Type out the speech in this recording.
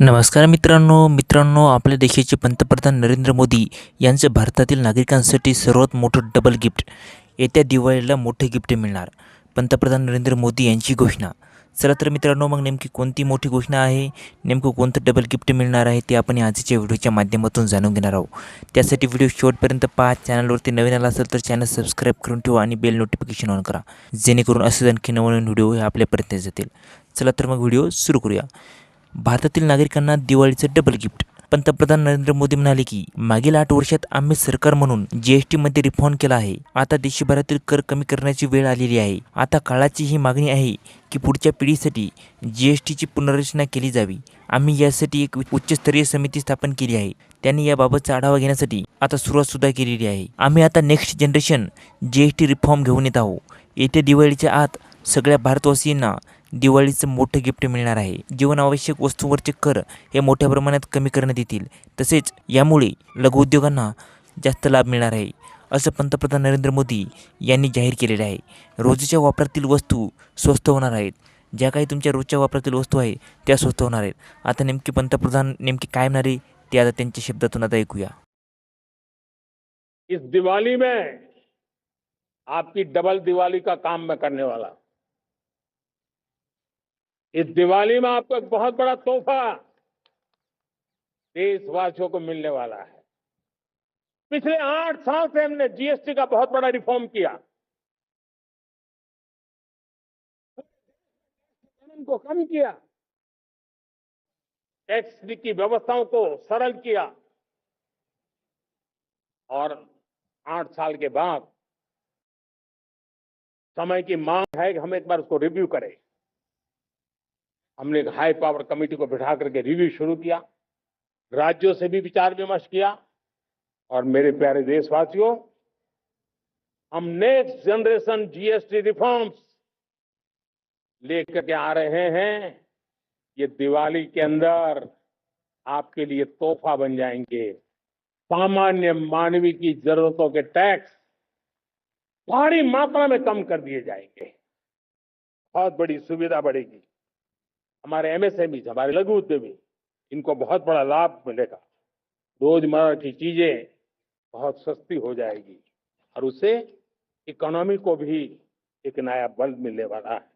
नमस्कार मित्रांनो मित्रांनो आपल्या देशाचे पंतप्रधान नरेंद्र मोदी यांचं भारतातील नागरिकांसाठी सर्वात मोठं डबल गिफ्ट येत्या दिवाळीला मोठे गिफ्ट मिळणार. पंतप्रधान नरेंद्र मोदी यांची घोषणा. चला तर मित्रांनो मग नेमकी कोणती मोठी घोषणा आहे? नेमकं कोणतं डबल गिफ्ट मिळणार आहे ते आपण आजच्या व्हिडिओच्या माध्यमातून जाणून घेणार आहोत. त्यासाठी व्हिडिओ शेवटपर्यंत पहा. चॅनलवरती नवीन आला असेल तर चॅनल सबस्क्राईब करून ठेवा आणि बेल नोटिफिकेशन ऑन करा. जेणेकरून असेच आणखी नवनवीन व्हिडिओ हे आपल्यापर्यंत जातील चला तर मग व्हिडिओ सुरू करूया. भारतातील नागरिकांना दिवाळीचं डबल गिफ्ट पंतप्रधान नरेंद्र मोदी म्हणाले की मागील आठ वर्षात आम्ही सरकार म्हणून जीएसटी मध्ये रिफॉर्म केला आहे. आता देशभरातील कर कमी करण्याची वेळ आलेली आहे. आता काळाची ही मागणी आहे की पुढच्या पिढीसाठी जीएसटीची पुनर्रचना केली जावी. आम्ही यासाठी एक उच्चस्तरीय समिती स्थापन केली आहे. त्यांनी याबाबतचा आढावा घेण्यासाठी आता सुरुवात सुद्धा केलेली आहे. आम्ही आता नेक्स्ट जनरेशन जीएसटी रिफॉर्म घेऊन येत आहोत. येत्या दिवाळीच्या आत सगळ्या भारतवासियांना दिवाळीचं मोठं गिफ्ट मिळणार आहे. जीवनावश्यक वस्तूंवरचे कर हे मोठ्या प्रमाणात कमी करण्यात येतील तसेच यामुळे लघुउद्योगांना जास्त लाभ मिळणार आहे असं पंतप्रधान नरेंद्र मोदी यांनी जाहीर केलेले आहे. रोजच्या वापरातील वस्तू स्वस्त होणार आहेत. ज्या काही तुमच्या रोजच्या वापरातील वस्तू आहे त्या स्वस्त होणार आहेत. आता नेमके पंतप्रधान नेमके काय म्हणणार आहे ते आता त्यांच्या शब्दातून आता ऐकूया. इस दिवाली में आपकी डबल दिवाली का काम मैं करने वाला इस दिवाली में आपको एक बहुत बड़ा तोहफा देशवासियों को मिलने वाला है। पिछले आठ साल से हमने जीएसटी का बहुत बड़ा रिफॉर्म किया। को कम किया। टैक्स की व्यवस्थाओं को सरल किया। और आठ साल के बाद समय की मांग है कि हम एक बार उसको रिव्यू करें। हमने एक हाई पावर कमेटी को बिठा करके रिव्यू शुरू किया, राज्यों से भी विचार विमर्श किया, और मेरे प्यारे देशवासियों, हम नेक्स्ट जनरेशन जीएसटी रिफॉर्म्स लेकर के आ रहे हैं। ये दिवाली के अंदर आपके लिए तोहफा बन जाएँगे। सामान्य मानवी की जरूरतों के टैक्स भारी मात्रा में कम कर दिए जाएँगे। बहुत बड़ी सुविधा बढ़ेगी। हमारे एमएसएमई हमारे लघु उद्यमी, इनको बहुत बड़ा लाभ मिलेगा। रोज़मर्रा की चीज़ें बहुत सस्ती हो जाएगी और उससे इकोनॉमी को भी एक नया बल मिलने वाला है।